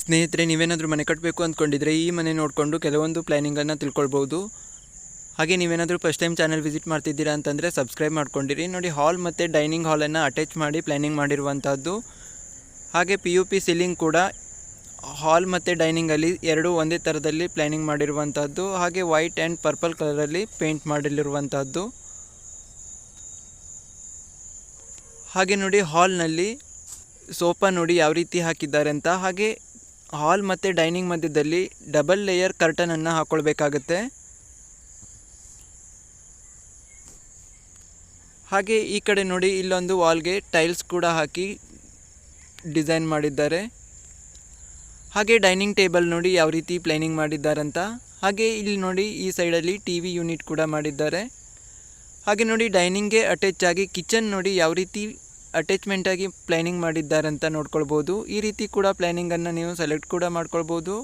ಸ್ನೇಹಿತರೆ, ನೀವೇನಾದರೂ ಮನೆ ಕಟ್ಟಬೇಕು ಅಂದ್ಕೊಂಡಿದ್ರೆ ಈ ಮನೆ ನೋಡಿಕೊಂಡು ಕೆಲವೊಂದು ಪ್ಲ್ಯಾನಿಂಗನ್ನು ತಿಳ್ಕೊಳ್ಬೋದು. ಹಾಗೆ ನೀವೇನಾದರೂ ಫಸ್ಟ್ ಟೈಮ್ ಚಾನಲ್ ವಿಸಿಟ್ ಮಾಡ್ತಿದ್ದೀರಾ ಅಂತಂದರೆ ಸಬ್ಸ್ಕ್ರೈಬ್ ಮಾಡ್ಕೊಂಡಿರಿ. ನೋಡಿ ಹಾಲ್ ಮತ್ತು ಡೈನಿಂಗ್ ಹಾಲನ್ನು ಅಟ್ಯಾಚ್ ಮಾಡಿ ಪ್ಲ್ಯಾನಿಂಗ್ ಮಾಡಿರುವಂಥದ್ದು ಹಾಗೆ ಪಿ ಯು ಪಿ ಸೀಲಿಂಗ್ ಕೂಡ ಹಾಲ್ ಮತ್ತು ಡೈನಿಂಗಲ್ಲಿ ಎರಡೂ ಒಂದೇ ಥರದಲ್ಲಿ ಪ್ಲ್ಯಾನಿಂಗ್ ಮಾಡಿರುವಂಥದ್ದು ಹಾಗೆ ವೈಟ್ ಆ್ಯಂಡ್ ಪರ್ಪಲ್ ಕಲರಲ್ಲಿ ಪೇಂಟ್ ಮಾಡಲಿರುವಂಥದ್ದು ಹಾಗೆ ನೋಡಿ ಹಾಲ್ನಲ್ಲಿ ಸೋಫಾ ನೋಡಿ ಯಾವ ರೀತಿ ಹಾಕಿದ್ದಾರೆ ಅಂತ. ಹಾಗೆ ಹಾಲ್ ಮತ್ತು ಡೈನಿಂಗ್ ಮಧ್ಯದಲ್ಲಿ ಡಬಲ್ ಲೇಯರ್ ಕರ್ಟನನ್ನು ಹಾಕ್ಕೊಳ್ಬೇಕಾಗತ್ತೆ ಹಾಗೆ ಈ ಕಡೆ ನೋಡಿ ಇಲ್ಲೊಂದು ವಾಲ್ಗೆ ಟೈಲ್ಸ್ ಕೂಡ ಹಾಕಿ ಡಿಸೈನ್ ಮಾಡಿದ್ದಾರೆ. ಹಾಗೆ ಡೈನಿಂಗ್ ಟೇಬಲ್ ನೋಡಿ ಯಾವ ರೀತಿ ಪ್ಲೈನಿಂಗ್ ಮಾಡಿದ್ದಾರಂತ. ಹಾಗೆ ಇಲ್ಲಿ ನೋಡಿ ಈ ಸೈಡಲ್ಲಿ ಟಿ ವಿ ಯೂನಿಟ್ ಕೂಡ ಮಾಡಿದ್ದಾರೆ. ಹಾಗೆ ನೋಡಿ ಡೈನಿಂಗ್ಗೆ ಅಟ್ಯಾಚ್ ಆಗಿ ಕಿಚನ್ ನೋಡಿ ಯಾವ ರೀತಿ ಅಟ್ಯಾಚ್ಮೆಂಟ್ ಆಗಿ ಪ್ಲ್ಯಾನಿಂಗ್ ಮಾಡಿದ್ದಾರೆ ಅಂತ ನೋಡ್ಕೊಳ್ಬೋದು. ಈ ರೀತಿ ಕೂಡ ಪ್ಲ್ಯಾನಿಂಗನ್ನು ನೀವು ಸೆಲೆಕ್ಟ್ ಕೂಡ ಮಾಡ್ಕೊಳ್ಬೋದು.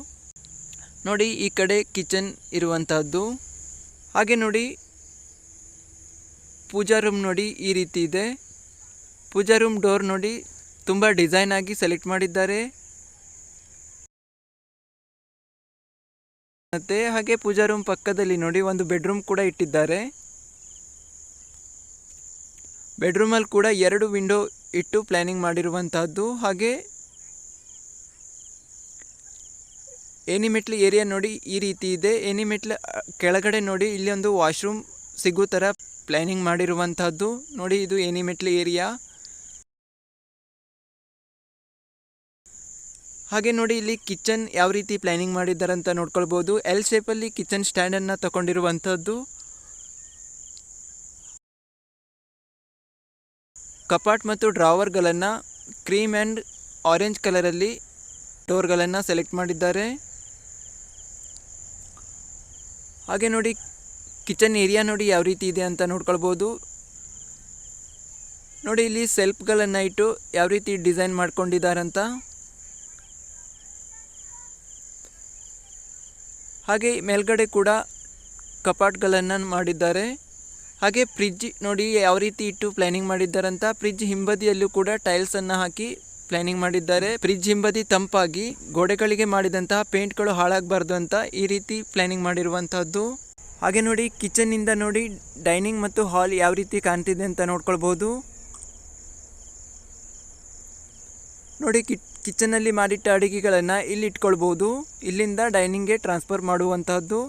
ನೋಡಿ, ಈ ಕಡೆ ಕಿಚನ್ ಇರುವಂತಹದ್ದು. ಹಾಗೆ ನೋಡಿ, ಪೂಜಾ ರೂಮ್ ನೋಡಿ ಈ ರೀತಿ ಇದೆ. ಪೂಜಾ ರೂಮ್ ಡೋರ್ ನೋಡಿ ತುಂಬ ಡಿಸೈನ್ ಆಗಿ ಸೆಲೆಕ್ಟ್ ಮಾಡಿದ್ದಾರೆ. ಮತ್ತೆ ಹಾಗೆ ಪೂಜಾ ರೂಮ್ ಪಕ್ಕದಲ್ಲಿ ನೋಡಿ ಒಂದು ಬೆಡ್ರೂಮ್ ಕೂಡ ಇಟ್ಟಿದ್ದಾರೆ. ಬೆಡ್ರೂಮಲ್ಲಿ ಕೂಡ ಎರಡು ವಿಂಡೋ ಇಟ್ಟು ಪ್ಲ್ಯಾನಿಂಗ್ ಮಾಡಿರುವಂತಹದ್ದು. ಹಾಗೆ ಏನಿಮೆಟ್ಲು ಏರಿಯಾ ನೋಡಿ ಈ ರೀತಿ ಇದೆ. ಏನಿಮೆಟ್ಲು ಅ, ಕೆಳಗಡೆ ನೋಡಿ ಇಲ್ಲಿ ಒಂದು ವಾಶ್ರೂಮ್ ಸಿಗೋ ಥರ ಪ್ಲ್ಯಾನಿಂಗ್ ಮಾಡಿರುವಂತಹದ್ದು. ನೋಡಿ ಇದು ಏನಿಮೆಟ್ಲು ಏರಿಯಾ. ಹಾಗೆ ನೋಡಿ ಇಲ್ಲಿ ಕಿಚನ್ ಯಾವ ರೀತಿ ಪ್ಲ್ಯಾನಿಂಗ್ ಮಾಡಿದ್ದಾರೆ ಅಂತ ನೋಡ್ಕೊಳ್ಬೋದು. ಎಲ್ ಶೇಪಲ್ಲಿ ಕಿಚನ್ ಸ್ಟ್ಯಾಂಡನ್ನು ತಗೊಂಡಿರುವಂಥದ್ದು ಕಪಾಟ್ ಮತ್ತು ಡ್ರಾವರ್ಗಳನ್ನು ಕ್ರೀಮ್ ಆ್ಯಂಡ್ ಆರೆಂಜ್ ಕಲರಲ್ಲಿ ಡೋರ್ಗಳನ್ನು ಸೆಲೆಕ್ಟ್ ಮಾಡಿದ್ದಾರೆ. ಹಾಗೆ ನೋಡಿ, ಕಿಚನ್ ಏರಿಯಾ ನೋಡಿ ಯಾವ ರೀತಿ ಇದೆ ಅಂತ ನೋಡ್ಕೊಳ್ಬೋದು. ನೋಡಿ, ಇಲ್ಲಿ ಸೆಲ್ಫ್ಗಳನ್ನು ಇಟ್ಟು ಯಾವ ರೀತಿ ಡಿಸೈನ್ ಮಾಡ್ಕೊಂಡಿದ್ದಾರಂತ. ಹಾಗೆ ಮೇಲ್ಗಡೆ ಕೂಡ ಕಪಾಟ್ಗಳನ್ನು ಮಾಡಿದ್ದಾರೆ. ಹಾಗೆ ಫ್ರಿಜ್ ನೋಡಿ ಯಾವ ರೀತಿ ಇಟ್ಟು ಪ್ಲ್ಯಾನಿಂಗ್ ಮಾಡಿದ್ದಾರಂತ ಫ್ರಿಜ್ ಹಿಂಬದಿಯಲ್ಲೂ ಕೂಡ ಟೈಲ್ಸ್ ಅನ್ನ ಹಾಕಿ ಪ್ಲಾನಿಂಗ್ ಮಾಡಿದ್ದಾರೆ. ಫ್ರಿಜ್ ಹಿಂಬದಿ ತಂಪಾಗಿ ಗೋಡೆಗಳಿಗೆ ಮಾಡಿದಂತಹ ಪೇಂಟ್ಗಳು ಹಾಳಾಗಬಾರ್ದು ಅಂತ ಈ ರೀತಿ ಪ್ಲಾನಿಂಗ್ ಮಾಡಿರುವಂತಹದ್ದು. ಹಾಗೆ ನೋಡಿ ಕಿಚನ್ನಿಂದ ನೋಡಿ ಡೈನಿಂಗ್ ಮತ್ತು ಹಾಲ್ ಯಾವ ರೀತಿ ಕಾಣ್ತಿದೆ ಅಂತ ನೋಡ್ಕೊಳ್ಬೋದು. ನೋಡಿ ಕಿ ಕಿಚನಲ್ಲಿ ಮಾಡಿಟ್ಟ ಅಡುಗೆಗಳನ್ನು ಇಲ್ಲಿ ಇಟ್ಕೊಳ್ಬೋದು. ಇಲ್ಲಿಂದ ಡೈನಿಂಗ್ಗೆ ಟ್ರಾನ್ಸ್ಫರ್ ಮಾಡುವಂತಹದ್ದು.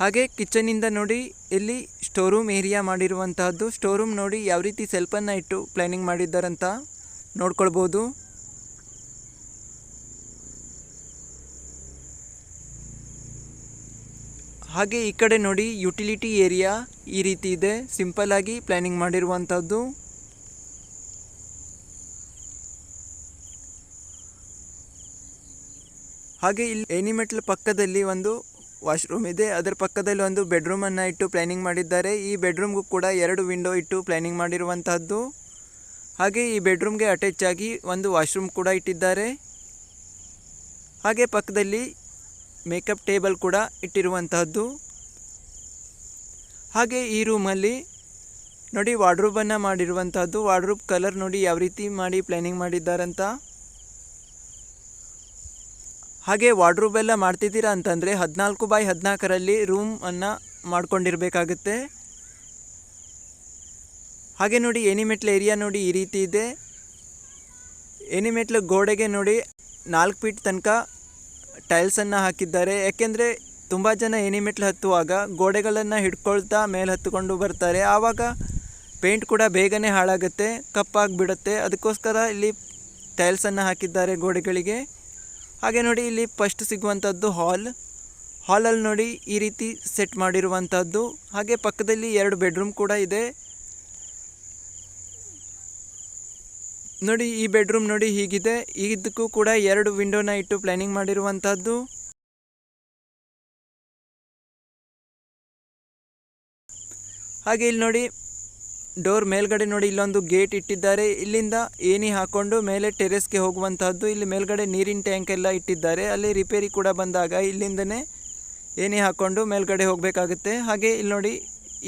ಹಾಗೆ ಕಿಚನಿಂದ ನೋಡಿ, ಇಲ್ಲಿ ಸ್ಟೋರೂಮ್ ಏರಿಯಾ ಮಾಡಿರುವಂತಹದ್ದು. ಸ್ಟೋರೂಮ್ ನೋಡಿ ಯಾವ ರೀತಿ ಸೆಲ್ಫನ್ನು ಇಟ್ಟು ಪ್ಲಾನಿಂಗ್ ಮಾಡಿದ್ದಾರಂತ ನೋಡ್ಕೊಳ್ಬೋದು. ಹಾಗೆ ಈ ಕಡೆ ನೋಡಿ ಯುಟಿಲಿಟಿ ಏರಿಯಾ ಈ ರೀತಿ ಇದೆ. ಸಿಂಪಲ್ ಆಗಿ ಪ್ಲ್ಯಾನಿಂಗ್ ಮಾಡಿರುವಂಥದ್ದು ಹಾಗೆ ಇಲ್ಲಿ ಎನಿಮೆಟ್ಲ್ ಪಕ್ಕದಲ್ಲಿ ಒಂದು ವಾಶ್ರೂಮ್ ಇದೆ. ಅದರ ಪಕ್ಕದಲ್ಲಿ ಒಂದು ಬೆಡ್ರೂಮನ್ನು ಇಟ್ಟು ಪ್ಲಾನಿಂಗ್ ಮಾಡಿದ್ದಾರೆ. ಈ ಬೆಡ್ರೂಮ್ಗೂ ಕೂಡ ಎರಡು ವಿಂಡೋ ಇಟ್ಟು ಪ್ಲಾನಿಂಗ್ ಮಾಡಿರುವಂತಹದ್ದು. ಹಾಗೆ ಈ ಬೆಡ್ರೂಮ್ಗೆ ಅಟ್ಯಾಚ್ ಆಗಿ ಒಂದು ವಾಶ್ರೂಮ್ ಕೂಡ ಇಟ್ಟಿದ್ದಾರೆ. ಹಾಗೆ ಪಕ್ಕದಲ್ಲಿ ಮೇಕಪ್ ಟೇಬಲ್ ಕೂಡ ಇಟ್ಟಿರುವಂತಹದ್ದು. ಹಾಗೆ ಈ ರೂಮಲ್ಲಿ ನೋಡಿ ವಾರ್ಡ್ರೂಬನ್ನು ಮಾಡಿರುವಂತಹದ್ದು. ವಾರ್ಡ್ರೂಬ್ ಕಲರ್ ನೋಡಿ ಯಾವ ರೀತಿ ಮಾಡಿ ಪ್ಲ್ಯಾನಿಂಗ್ ಮಾಡಿದ್ದಾರಂತ. ಹಾಗೆ ವಾರ್ಡ್ರೂಬ್ ಎಲ್ಲ ಮಾಡ್ತಿದ್ದೀರಾ ಅಂತಂದರೆ ಹದಿನಾಲ್ಕು ಬೈ ಹದಿನಾಲ್ಕರಲ್ಲಿ ರೂಮನ್ನು ಮಾಡ್ಕೊಂಡಿರಬೇಕಾಗುತ್ತೆ. ಹಾಗೆ ನೋಡಿ ಎನಿಮೆಟ್ಲು ಏರಿಯಾ ನೋಡಿ ಈ ರೀತಿ ಇದೆ. ಎನಿಮೆಟ್ಲು ಗೋಡೆಗೆ ನೋಡಿ ನಾಲ್ಕು ಫೀಟ್ ತನಕ ಟೈಲ್ಸನ್ನು ಹಾಕಿದ್ದಾರೆ. ಯಾಕೆಂದರೆ ತುಂಬ ಜನ ಎನಿಮೆಟ್ಲು ಹತ್ತುವಾಗ ಗೋಡೆಗಳನ್ನು ಹಿಡ್ಕೊಳ್ತಾ ಮೇಲೆ ಹತ್ತುಕೊಂಡು ಬರ್ತಾರೆ. ಆವಾಗ ಪೇಂಟ್ ಕೂಡ ಬೇಗನೆ ಹಾಳಾಗುತ್ತೆ, ಕಪ್ಪಾಗಿಬಿಡುತ್ತೆ. ಅದಕ್ಕೋಸ್ಕರ ಇಲ್ಲಿ ಟೈಲ್ಸನ್ನು ಹಾಕಿದ್ದಾರೆ ಗೋಡೆಗಳಿಗೆ. ಹಾಗೆ ನೋಡಿ ಇಲ್ಲಿ ಫಸ್ಟ್ ಸಿಗುವಂಥದ್ದು ಹಾಲ್ ಹಾಲಲ್ಲಿ ನೋಡಿ ಈ ರೀತಿ ಸೆಟ್ ಮಾಡಿರುವಂಥದ್ದು. ಹಾಗೆ ಪಕ್ಕದಲ್ಲಿ ಎರಡು ಬೆಡ್ರೂಮ್ ಕೂಡ ಇದೆ. ನೋಡಿ ಈ ಬೆಡ್ರೂಮ್ ನೋಡಿ ಹೀಗಿದೆ. ಇದಕ್ಕೂ ಕೂಡ ಎರಡು ವಿಂಡೋನ ಇಟ್ಟು ಪ್ಲ್ಯಾನಿಂಗ್ ಮಾಡಿರುವಂಥದ್ದು. ಹಾಗೆ ಇಲ್ಲಿ ನೋಡಿ ಡೋರ್ ಮೇಲ್ಗಡೆ ನೋಡಿ, ಇಲ್ಲೊಂದು ಗೇಟ್ ಇಟ್ಟಿದ್ದಾರೆ. ಇಲ್ಲಿಂದ ಏನಿ ಹಾಕೊಂಡು ಮೇಲೆ ಟೆರೆಸ್ಗೆ ಹೋಗುವಂತಹದ್ದು ಇಲ್ಲಿ ಮೇಲ್ಗಡೆ ನೀರಿನ ಟ್ಯಾಂಕ್ ಎಲ್ಲ ಇಟ್ಟಿದ್ದಾರೆ. ಅಲ್ಲಿ ರಿಪೇರಿ ಕೂಡ ಬಂದಾಗ ಇಲ್ಲಿಂದನೇ ಏನಿ ಹಾಕೊಂಡು ಮೇಲ್ಗಡೆ ಹೋಗಬೇಕಾಗುತ್ತೆ. ಹಾಗೆ ಇಲ್ಲಿ ನೋಡಿ,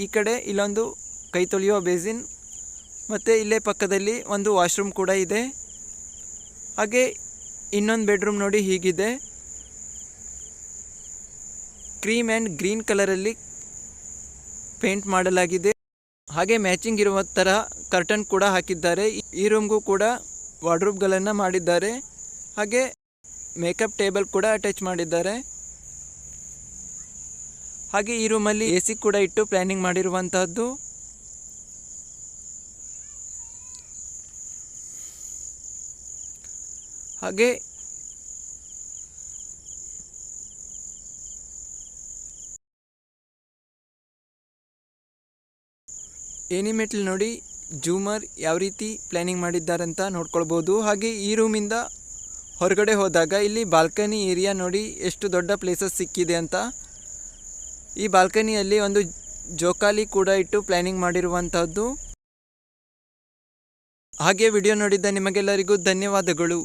ಈ ಕಡೆ ಇಲ್ಲೊಂದು ಕೈ ತೊಳೆಯುವ ಬೇಸಿನ್, ಮತ್ತು ಇಲ್ಲೇ ಪಕ್ಕದಲ್ಲಿ ಒಂದು ವಾಶ್ರೂಮ್ ಕೂಡ ಇದೆ. ಹಾಗೆ ಇನ್ನೊಂದು ಬೆಡ್ರೂಮ್ ನೋಡಿ ಹೀಗಿದೆ. ಕ್ರೀಮ್ ಆ್ಯಂಡ್ ಗ್ರೀನ್ ಕಲರಲ್ಲಿ ಪೇಂಟ್ ಮಾಡಲಾಗಿದೆ. ಹಾಗೆ ಮ್ಯಾಚಿಂಗ್ ಇರುವ ಥರ ಕರ್ಟನ್ ಕೂಡ ಹಾಕಿದ್ದಾರೆ. ಈ ರೂಮ್ಗೂ ಕೂಡ ವಾರ್ಡ್ರೂಬ್ಗಳನ್ನು ಮಾಡಿದ್ದಾರೆ. ಹಾಗೆ ಮೇಕಪ್ ಟೇಬಲ್ ಕೂಡ ಅಟ್ಯಾಚ್ ಮಾಡಿದ್ದಾರೆ. ಹಾಗೆ ಈ ರೂಮಲ್ಲಿ ಎ ಸಿ ಕೂಡ ಇಟ್ಟು ಪ್ಲ್ಯಾನಿಂಗ್ ಮಾಡಿರುವಂತಹದ್ದು. ಹಾಗೆ ಏನಿಮೆಟ್ಲ್ ನೋಡಿ, ಜೂಮರ್ ಯಾವ ರೀತಿ ಪ್ಲ್ಯಾನಿಂಗ್ ಮಾಡಿದ್ದಾರಂತ ನೋಡ್ಕೊಳ್ಬೋದು. ಹಾಗೆ ಈ ರೂಮಿಂದ ಹೊರಗಡೆ ಹೋದಾಗ ಇಲ್ಲಿ ಬಾಲ್ಕನಿ ಏರಿಯಾ ನೋಡಿ ಎಷ್ಟು ದೊಡ್ಡ ಪ್ಲೇಸಸ್ ಸಿಕ್ಕಿದೆ ಅಂತ. ಈ ಬಾಲ್ಕನಿಯಲ್ಲಿ ಒಂದು ಜೋಕಾಲಿ ಕೂಡ ಇಟ್ಟು ಪ್ಲ್ಯಾನಿಂಗ್ ಮಾಡಿರುವಂಥದ್ದು ಹಾಗೆ ವಿಡಿಯೋ ನೋಡಿದ್ದ ನಿಮಗೆಲ್ಲರಿಗೂ ಧನ್ಯವಾದಗಳು.